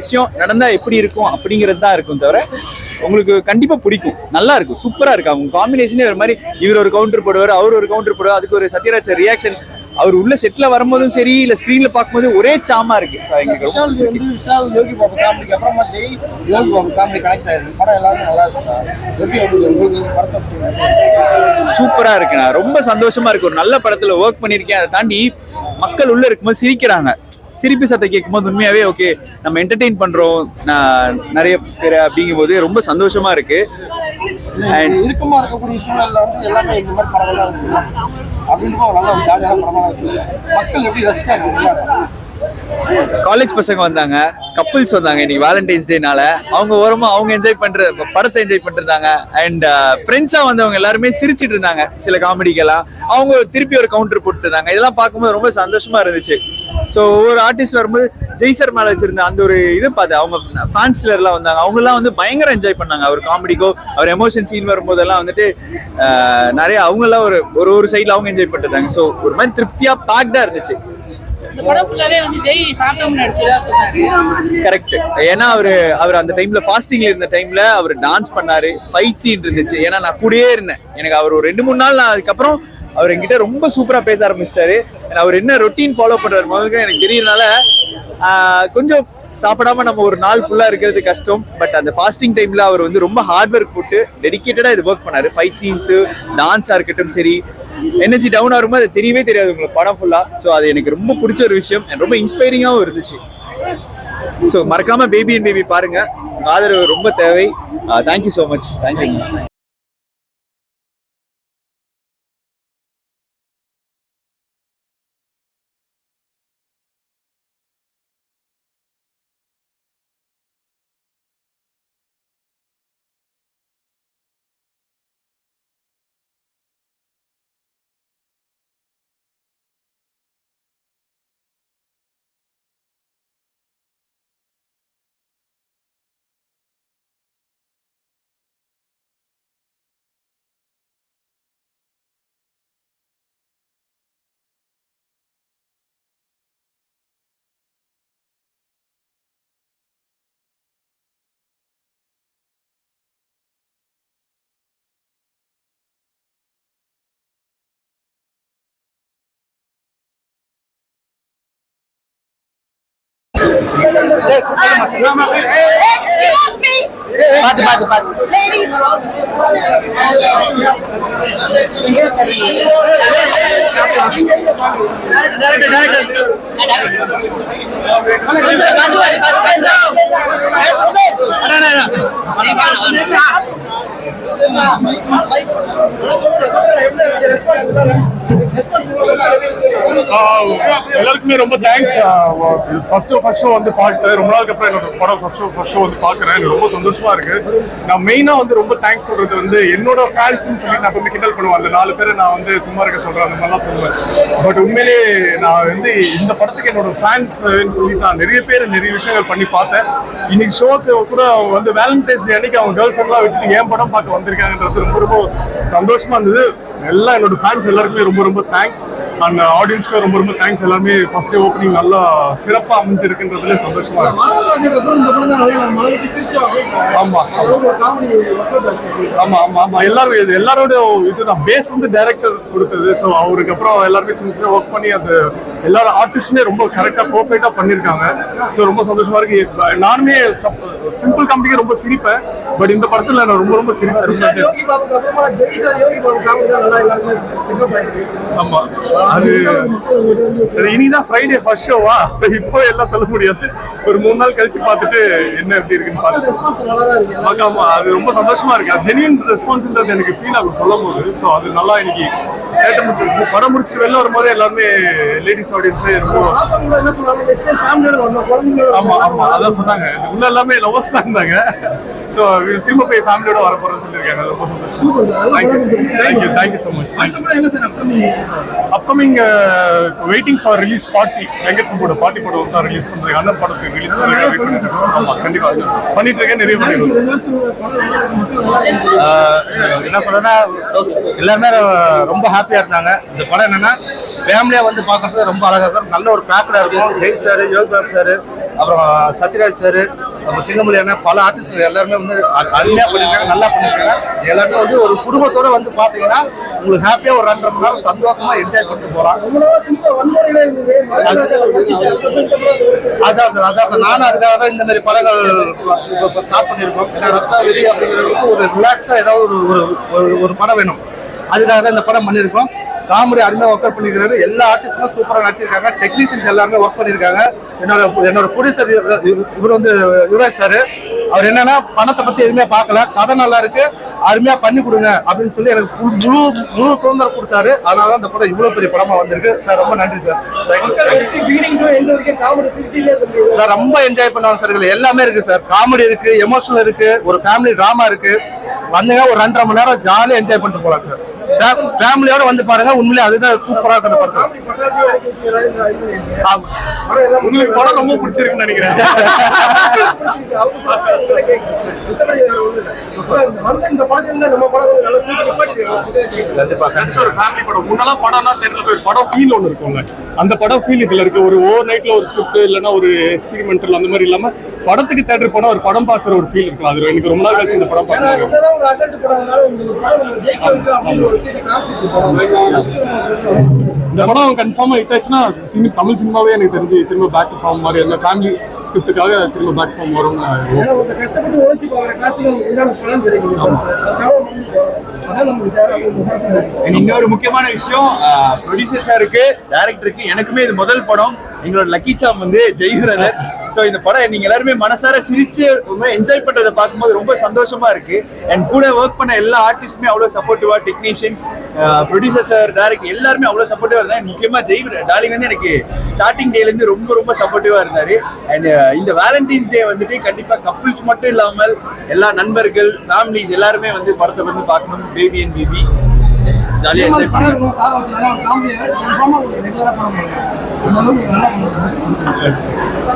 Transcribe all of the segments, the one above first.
விஷயம் நடந்தா எப்படி இருக்கும் அப்படிங்கிறது தான் இருக்கும் தவிர உங்களுக்கு கண்டிப்பா பிடிக்கும். நல்லா இருக்கும் சூப்பரா இருக்கு அவங்க காம்பினேஷனே ஒரு மாதிரி இவர் ஒரு கவுண்டர் போடுவார் அவர் ஒரு கவுண்டர் போடுவார் அதுக்கு ஒரு சத்யராஜ் ரியாக்ஷன் அவர் உள்ள செட்ல வரும்போதும் சரி இல்ல ஸ்கிரீன்ல பார்க்கும்போது ஒரே சாமா இருக்கு. விஷால் வந்து விஷால் யோகி பாபு காமெடிக்கு அப்புறமா ஜெய் யோகி பாபு காமெடி கனெக்ட் ஆயிருக்கு. படம் எல்லாமே நல்லா பத்தி சூப்பரா இருக்குண்ணா. ரொம்ப சந்தோஷமா இருக்கு. ஒரு நல்ல படத்துல ஒர்க் பண்ணிருக்கேன் அதை தாண்டி மக்கள் உள்ள இருக்கும்போது சிரிக்கிறாங்க. சிரிப்பு சத்தை கேட்கும்போது உண்மையாவே ஓகே நம்ம என்டர்டெயின் பண்றோம். நான் நிறைய பேர் அப்படிங்கும்போது ரொம்ப சந்தோஷமா இருக்கு. அண்ட் இறுக்கமா இருக்கக்கூடிய சூழல்ல வந்து எல்லாமே இந்த மாதிரி படங்கள்லாம் வச்சுக்கலாம். அப்படின்னு நல்லா ஜாலியான படமா வச்சுருக்கேன் மக்கள் எப்படி ரசிச்சாங்க? காலேஜ் பசங்க வந்தாங்க கப்புள்ஸ் வந்தாங்க இன்னைக்கு வேலண்டைன்ஸ் டேனால அவங்க ஓரமா அவங்க என்ஜாய் பண்ற படத்தை என்ஜாய் பண்ணிருந்தாங்க அண்ட் ஃப்ரெண்ட்ஸா வந்தவங்க எல்லாருமே சிரிச்சிட்டு இருந்தாங்க. சில காமெடிக்கெல்லாம் அவங்க திருப்பி ஒரு கவுண்டர் போட்டு இருந்தாங்க. இதெல்லாம் பார்க்கும்போது ரொம்ப சந்தோஷமா இருந்துச்சு. ஸோ ஒவ்வொரு ஆர்டிஸ்ட் வரும்போது ஜெய்சர் மேல வச்சிருந்த அந்த ஒரு இது பார்த்து அவங்க ஃபேன்ஸ்ல எல்லாம் வந்தாங்க. அவங்க எல்லாம் வந்து பயங்கர என்ஜாய் பண்ணாங்க. அவர் காமெடிக்கோ அவர் எமோஷன் சீன் வரும்போதெல்லாம் வந்துட்டு uh, நிறைய அவங்க எல்லாம் ஒரு ஒரு ஒரு சைட்ல அவங்க என்ஜாய் பண்ணிருந்தாங்க ஸோ ஒரு மாதிரி திருப்தியா பேக்டா இருந்துச்சு. இந்த படம் ஃபுல்லாவே வந்து ஜெய் சாப்பிட்டோம் நடிச்சதா சொன்னாரு. கரெக்ட் ஏன்னா அவர் அவர் அந்த டைம்ல ஃபாஸ்டிங்ல இருந்த டைம்ல அவர் டான்ஸ் பண்ணாரு ஃபைட் சீன் இருந்துச்சு. ஏன்னா நான் கூடயே இருந்தேன். எனக்கு அவர் ஒரு ரெண்டு மூணு நாள் நான் அதுக்கப்புறம் அவர் என்கிட்ட ரொம்ப சூப்பரா பேச ஆரம்பிச்சிட்டாரு. அவர் என்ன ரொட்டீன் ஃபாலோ பண்றாரு முதல்ல எனக்கு தெரியறனால கொஞ்சம் சாப்பிடாம நம்ம ஒரு நாள் ஃபுல்லா இருக்கிறது கஷ்டம். பட் அந்த ஃபாஸ்டிங் டைம்ல அவர் வந்து ரொம்ப ஹார்ட் ஒர்க் போட்டு டெடிக்கேட்டடா இது ஒர்க் பண்ணாரு. ஃபைட் சீன்ஸ் டான்ஸா இருக்கட்டும் சரி. எனர்ஜி டவுன் ஆகும்போது அது தெரியவே தெரியாது உங்களுக்கு. படம் ஃபுல்லா ஸோ அது எனக்கு ரொம்ப பிடிச்ச ஒரு விஷயம். ரொம்ப இன்ஸ்பைரிங்காகவும் இருந்துச்சு. ஸோ மறக்காம பேபி அண்ட் பேபி பாருங்க. ஆதரவு ரொம்ப தேவை. Thank you so much thank you Excuse me. Pati. Ladies. Director, director. எல்லாருக்குமே ரொம்ப தேங்க்ஸ் ஃபர்ஸ்ட் ஃபர்ஸ்ட் ஷோ வந்து பார்த்து ரொம்ப நாளுக்கு அப்புறம் என்னோட படம் ஃபர்ஸ்ட் ஷோ ஃபர்ஸ்ட் ஷோ வந்து பார்க்குறேன். எனக்கு ரொம்ப சந்தோஷமா இருக்கு. நான் மெயினா வந்து ரொம்ப தேங்க்ஸ் சொல்றது வந்து என்னோட ஃபேன்ஸ்னு சொல்லி நான் வந்து கிண்டல் பண்ணுவேன். அந்த நாலு பேரை நான் வந்து சும்மா இருக்க சொல்றேன் அந்த மாதிரிலாம் சொல்லுவேன். பட் உண்மையிலேயே நான் வந்து இந்த படத்துக்கு என்னோட ஃபேன்ஸ்ன்னு சொல்லி நான் நிறைய பேர் நிறைய விஷயங்கள் பண்ணி பார்த்தேன். இன்னைக்கு ஷோக்கு கூட வந்து வேலண்டைன்ஸ் டே அன்னைக்கு அவங்க கேர்ள் ஃப்ரெண்ட்லாம் வச்சுட்டு ஏன் படம் பார்க்க வந்திருக்காங்கன்றது ரொம்ப ரொம்ப சந்தோஷமா இருந்தது. எல்லாம் என்னோட ஃபேன்ஸ் எல்லாருக்குமே ரொம்ப ரொம்ப தேங்க்ஸ் அண்ட் ஆடியன்ஸ்க்கு ரொம்ப ரொம்ப தேங்க்ஸ் எல்லாருமே ஃபர்ஸ்ட் டே ஓப்பனிங் நல்லா சிறப்பா அமைஞ்சிருக்குன்றதுல சந்தோஷமா ஆமா ஆமா. ஆமா ஆமா எல்லாரும் எல்லாரோட இதுதான். பேஸ் வந்து டைரக்டர் கொடுத்தது. ஸோ அவருக்கு அப்புறம் எல்லாருமே சின்ன சின்ன ஒர்க் பண்ணி அது எல்லாரும் ஆர்டிஸ்டுமே ரொம்ப கரெக்டா பர்ஃபெக்டா பண்ணிருக்காங்க ஸோ ரொம்ப சந்தோஷமா இருக்கு. நானுமே சிம்பிள் காமெடிக்கு ரொம்ப சிரிப்பேன். பட் இந்த படத்துல நான் ரொம்ப ரொம்ப சிரிச்சேன். ஆமா. அது இனிதான் ஃப்ரைடே ஃபர்ஸ்ட் ஷோவா ஸோ இப்போ எல்லாம் சொல்ல முடியாது. ஒரு மூணு நாள் கழிச்சு பார்த்துட்டு என்ன எப்படி இருக்குன்னு பார்த்து ரெஸ்பான்ஸ் நல்லா தான் இருக்கு. ஆமா, ஆமா அது ரொம்ப சந்தோஷமா இருக்கு. அது ஜெனியன் ரெஸ்பான்ஸ்ன்றது எனக்கு ஃபீல் ஆகும் சொல்லும் போது ஸோ அது நல்லா இன்னைக்கு கேட்ட முடிச்சு படம் முடிச்சுட்டு வெளில வரும்போது எல்லாருமே லேடிஸ் ஆடியன்ஸே இருக்கும் பார்த்தவங்க என்ன சொன்னாங்க? நெக்ஸ்ட் டைம் ஃபேமிலியோட வரணும் குழந்தைங்களோட ஆமா ஆமா அதான் சொன்னாங்க. உள்ள எல்லாமே லவர்ஸ் தான் இருந்தாங்க. ஸோ திரும்ப போய் ஃபேமிலியோட வர போறேன்னு சொல்லியிருக்காங்க. அது ரொம்ப சந்தோஷம். Thank you thank you so much upcoming upcoming waiting for release party Venkat பிரபுவோட party படம் தான் ரிலீஸ் பண்றாங்க அண்ணன் படத்துக்கு ரிலீஸ் பண்றாங்க ஆமா கண்டிப்பா. பண்ணிட்டு இருக்கேன் நிறைய பண்ணிடுவோம். என்ன சொல்றேன்னா எல்லாருமே ரொம்ப ஹாப்பியா இருந்தாங்க. இந்த படம் என்னன்னா ஃபேமிலியா வந்து பார்க்கறது ரொம்ப அழகா இருக்கும். நல்ல ஒரு பேக்கடா இருக்கும். ஜெய் சார் யோகி பாபு சார் அப்புறம் சத்யராஜ் சார் அப்புறம் சிங்கமொழி அண்ணன் பல ஆர்டிஸ்ட் எல்லாருமே வந்து அருமையாக பண்ணியிருக்காங்க நல்லா பண்ணியிருக்காங்க எல்லாருமே வந்து ஒரு குடும்பத்தோட வந்து பார்த்தீங்கன்னா உங்களுக்கு ஹாப்பியாக ஒரு ரெண்டரை மணி நேரம் சந்தோஷமா என்ஜாய் பண்ணிட்டு போகிறாங்க அதான் சார் அதான் சார் நானும் அதுக்காக தான் இந்த மாதிரி படங்கள் இப்போ ஸ்டார்ட் பண்ணியிருக்கோம். ஏன்னா ரத்தா வெறி அப்படிங்கிறது ஒரு ரிலாக்ஸாக ஏதாவது ஒரு ஒரு ஒரு ஒரு படம் வேணும். அதுக்காக தான் இந்த படம் பண்ணியிருக்கோம். காமெடி அருமையாக ஒர்க் அவுட் பண்ணியிருக்காரு. எல்லா ஆர்டிஸ்டும் சூப்பராக நடிச்சிருக்காங்க. டெக்னீஷியன்ஸ் எல்லாருமே ஒர்க் பண்ணியிருக்காங்க. என்னோட என்னோட ப்ரொடியூசர் இவர் வந்து யுவராஜ் சார். அவர் என்னன்னா பணத்தை பத்தி எதுவுமே பார்க்கல. கதை நல்லா இருக்கு. அருமையா பண்ணி கொடுங்க அப்படின்னு சொல்லி எனக்கு முழு- முழு சுதந்திரம் கொடுத்தாரு. அதனால தான் இந்த படம் இவ்வளவு பெரிய படமா வந்திருக்கு. சார் ரொம்ப நன்றி சார். சார் ரொம்ப என்ஜாய் பண்ணுவாங்க சார் இதுல. எல்லாமே இருக்கு சார். காமெடி இருக்கு எமோஷனல் இருக்கு ஒரு ஃபேமிலி டிராமா இருக்கு. வந்தீங்கன்னா ஒரு ரெண்டரை மணி நேரம் ஜாலியா என்ஜாய் பண்ணிட்டு போலாம் சார். ஃபேமிலியோட வந்து பாருங்க உண்மையிலே அதுதான் சூப்பரா இருக்கு அந்த படத்தை. ஆமா. உங்களுக்கு படம் ரொம்ப பிடிச்சிருக்குன்னு நினைக்கிறேன். படம்னா தேட்டரில் போய் படம் ஃபீல் ஒன்று இருக்குங்க அந்த படம் ஃபீல் இதுல இருக்கு. ஒரு ஓவர் நைட்ல ஒரு ஸ்கிரிப்ட் இல்லைன்னா ஒரு எக்ஸ்பெரிமெண்டல் அந்த மாதிரி இல்லாம படத்துக்கு தேட்டர் போனா ஒரு படம் பார்க்குற ஒரு ஃபீல் இருக்கலாம். அது எனக்கு ரொம்ப நாள் கழிச்சு இந்த படம் ஏன்னா இந்த படம் கன்ஃபார்மா ஹிட் ஆச்சுன்னா சினி தமிழ் சினிமாவே எனக்கு தெரிஞ்சு திரும்ப பேக் ஃபார்ம் மாதிரி அந்த ஃபேமிலி ஸ்கிரிப்டுக்காக திரும்ப பேக் ஃபார்ம் ஒருத்தர் கஷ்டப்பட்டு உழைச்சு பார்க்குற காசுக்கு உண்டான பலன் தேவை இன்னொரு முக்கியமான விஷயம். ப்ரொடியூசர் சாருக்கு டேரக்டருக்கு எனக்குமே இது முதல் படம். எங்களோட லக்கி சாம் வந்து ஜெய்கிறதர் ஸோ இந்த படம் நீங்க எல்லாருமே மனசார சிரிச்சு ரொம்ப என்ஜாய் பண்றதை பார்க்கும்போது ரொம்ப சந்தோஷமா இருக்கு. அண்ட் கூட ஒர்க் பண்ண எல்லா ஆர்டிஸ்டுமே அவ்வளோ சப்போர்ட்டிவா டெக்னீஷியன்ஸ் ப்ரொடியூசர் சார் டேரக்டர் எல்லாருமே அவ்வளோ சப்போர்ட்டிவா இருந்தாங்க. முக்கியமா ஜெய் டாலிங் வந்து எனக்கு ஸ்டார்டிங் டேலேருந்து ரொம்ப ரொம்ப சப்போர்ட்டிவா இருந்தாரு. அண்ட் இந்த வேலண்டைன்ஸ் டே வந்துட்டு கண்டிப்பா கப்புள்ஸ் மட்டும் இல்லாமல் எல்லா நண்பர்கள் ஃபேமிலிஸ் எல்லாருமே வந்து படத்தை வந்து பார்க்கணும் பேபி அண்ட் பேபி ஜாலியாக என்ஜாய் பண்ணுங்க.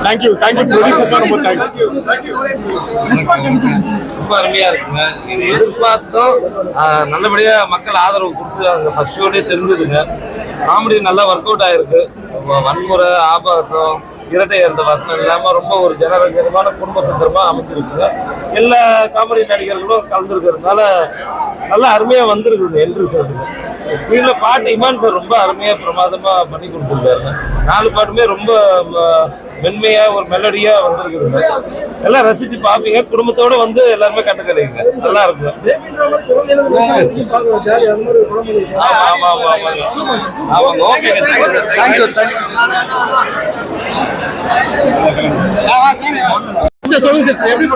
தேங்க்யூ தேங்க்யூ ப்ரொடியூசருக்கு ரொம்ப தேங்க்ஸ் ரொம்ப அருமையா இருக்குங்க. இது எதிர்பார்த்தோம் ஆஹ், நல்லபடியா மக்கள் ஆதரவு கொடுத்து அந்த ஃபர்ஸ்ட் ஷோடே தெரிஞ்சதுங்க. காமெடி நல்லா ஒர்க் அவுட் ஆயிருக்கு. வன்முறை ஆபாசம் இரட்டை இருந்த வசனம் இல்லாம ரொம்ப ஒரு ஜனரஞ்சகமான குடும்ப சந்திரமா அமைஞ்சிருக்குங்க. எல்லா காமெடி நடிகர்களும் கலந்துருக்கிறதுனால நல்லா அருமையா வந்திருக்குது என்று சொல்லுங்க ஸ்க்ரீன்ல பாட்டு இமான் சார் ரொம்ப அருமையா பிரமாதமா பண்ணி கொடுத்துருக்காருங்க நாலு பாட்டுமே ரொம்ப ம- மென்மையா ஒரு மெலடியா வந்திருக்குதுங்க எல்லாம் ரசிச்சு பாப்பீங்க. குடும்பத்தோட வந்து எல்லாருமே கண்டுக்கலைங்க நல்லா இருக்குங்க பேபின்ற மாதிரி குழந்தையில இருந்து பேசி வரைக்கும் பார்க்கலாம் ஜாலி அந்த மாதிரி ஒரு படம் பண்ணிருக்கோம் ஆமா ஆமா ஆமா ஆமாங்க ஆமாங்க ஓகேங்க தேங்க்யூ சொல்லுங்க சார் எப்படி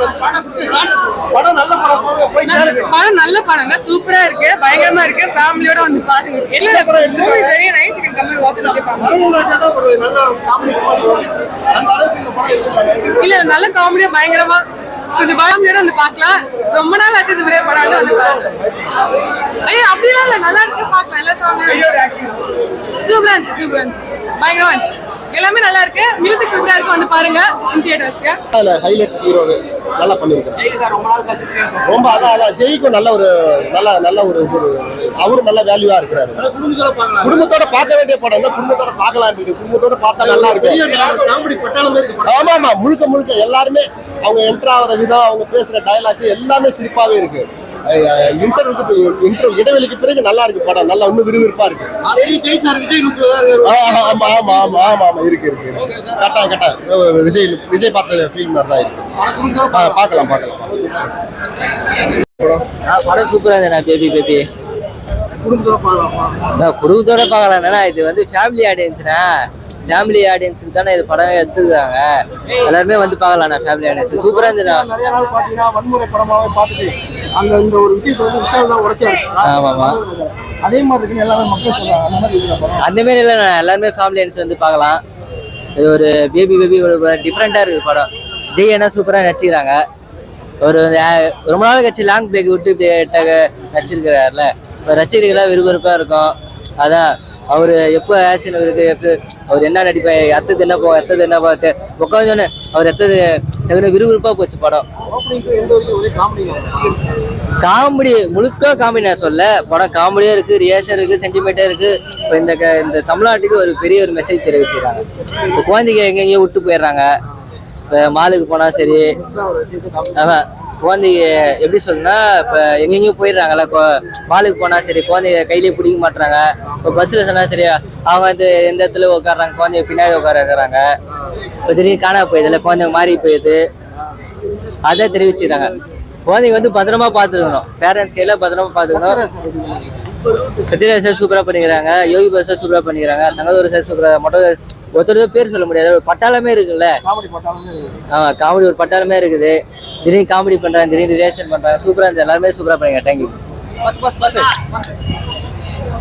படம் நல்ல படம். நல்ல படங்க. சூப்பரா இருக்கு. பயங்கரமா இருக்கு. ஃபேமிலியோட வந்து பாருங்க. Movie nice you can watch இல்ல நல்ல காமெடியா பயங்கரமா. கொஞ்சம் ஃபேமிலியோட வந்து பார்க்கலாம். ரொம்ப நாள் ஆச்சு இந்த மாதிரி படம் வந்து பாருங்க. ஐயோ அப்படிலாம் இல்ல. நல்லா இருக்கு. பார்க்கலாம். எல்லா ஃபேமிலியோட சூப்பரா இருந்துச்சு சூப்பரா இருந்துச்சு. பயங்கரமா இருந்துச்சு. எல்லாமே நல்லா இருக்கு. மியூசிக் சூப்பரா இருக்கு வந்து பாருங்க. இன் தியேட்டர்ஸ்க்கு அதில் ஹைலைட் ஹீரோ நல்லா பண்ணியிருக்கிறார் ரொம்ப அதான் அதான் ஜெய்க்கும் நல்ல ஒரு நல்ல நல்ல ஒரு இது அவரும் நல்ல வேல்யூவா இருக்கிறாரு. குடும்பத்தோட பார்க்க வேண்டிய படம் இல்ல குடும்பத்தோட பார்க்கலாம் குடும்பத்தோட பார்த்தா நல்லா இருக்கு. ஆமா ஆமா முழுக்க முழுக்க எல்லாருமே அவங்க என்டர் ஆகிற விதம் அவங்க பேசுற டயலாக் எல்லாமே சிரிப்பாவே இருக்கு. இன்டர்வியூக்கு இன்டர்வியூ இடைவெளிக்கு பிறகு நல்லா இருக்கு படம். நல்லா இன்னும் விறுவிறுப்பா இருக்கு. ஆமா ஆமா ஆமா ஆமா ஆமா இருக்கு இருக்கு கரெக்டா கரெக்டா. விஜய் விஜய் பார்த்த ஃபீல் மாதிரி தான் இருக்கு. பார்க்கலாம் பார்க்கலாம் படம் சூப்பரா இருந்தேண்ணா பேபி பேபி. குடும்பத்தோட பார்க்கலாம் நான் குடும்பத்தோட பார்க்கலாம்னா இது வந்து ஃபேமிலி ஆடியன்ஸ்ண்ணா ஃபேமிலி ஆடியன்ஸுக்கு தானே இது படம் எடுத்துருக்காங்க. எல்லாருமே வந்து பார்க்கலாம்ண்ணா ஃபேமிலி ஆடியன்ஸ் சூப்பரா இருந்துண்ணா அங்க இந்த ஒரு விஷயத்தை வந்து விஷயம் தான் உடைச்சாரு ஆமாமா. அதே மாதிரி எல்லாமே மக்கள் சொல்றாங்க. அந்த மாதிரி இருக்கிற படம் அந்த மாதிரி இல்லைண்ணா எல்லாருமே ஃபேமிலி ஆடியன்ஸ் வந்து பார்க்கலாம். இது ஒரு பேபி பேபி ஒரு டிஃப்ரெண்ட்டாக இருக்குது படம். ஜெய் என்ன சூப்பராக நடிச்சுக்கிறாங்க. ஒரு ரொம்ப நாள் கட்சி லாங் பிரேக் விட்டு இப்படி நடிச்சிருக்கிறாருல. இப்போ ரசிகர்களாக விறுவிறுப்பாக இருக்கும். அதான் அவர் எப்போ ஆக்ஷன் இருக்கு எப்போ அவர் என்ன நடிப்பார் எத்தது என்ன போ எத்தது என்ன பார்த்து உட்காந்தோன்னு அவர் எத்தது எவ்வளோ விறுவிறுப்பாக போச்சு படம். காமெடி முழுக்க காமெடி நான் சொல்ல படம் காமெடியாக இருக்குது ரியாக்ஷன் இருக்குது சென்டிமெண்ட்டாக இருக்குது இப்போ இந்த க- இந்த தமிழ்நாட்டுக்கு ஒரு பெரிய ஒரு மெசேஜ் தெரிவிச்சிடுறாங்க இப்போ குழந்தைங்க எங்கெங்கேயோ விட்டு போயிடுறாங்க. இப்போ மாலுக்கு போனால் சரி. ஆமாம் குழந்தைங்க எப்படி சொல்லணும்னா இப்போ எங்கெங்கேயும் போயிடுறாங்கல்ல கொ மாலுக்கு போனால் சரி குழந்தைங்க கையிலேயே பிடிக்க மாட்டுறாங்க. இப்போ பஸ்ஸில் சொன்னால் சரி அவங்க வந்து எந்த இடத்துல உட்காடுறாங்க குழந்தைங்க பின்னாடி உட்கார வைக்கிறாங்க. இப்போ திடீர்னு காணா போயிடுதுல குழந்தைங்க மாறி போயிடுது. அதை தெரிவிச்சுக்கிறாங்க. குழந்தைங்க வந்து பத்திரமா பார்த்துக்கணும். பேரண்ட்ஸ் கையில் பத்திரமா பார்த்துக்கணும். கத்திரியா சார் சூப்பராக பண்ணிக்கிறாங்க யோகி பாஸ் சார் சூப்பராக பண்ணிக்கிறாங்க தங்கதூர் சார் சூப்பராக மட்டும் ஒருத்தர் பேர் சொல்ல முடியாது ஒரு பட்டாளமே இருக்குல்ல? காமெடி போட்டாலுமே ஆமாம் காமெடி ஒரு பட்டாளமே இருக்குது. திடீர்னு காமெடி பண்ணுறாங்க திடீர்னு ரிலேஷன் பண்ணுறாங்க சூப்பராக இருந்துச்சு எல்லாருமே சூப்பராக பண்ணிங்க தேங்க்யூ பஸ் பஸ் பஸ்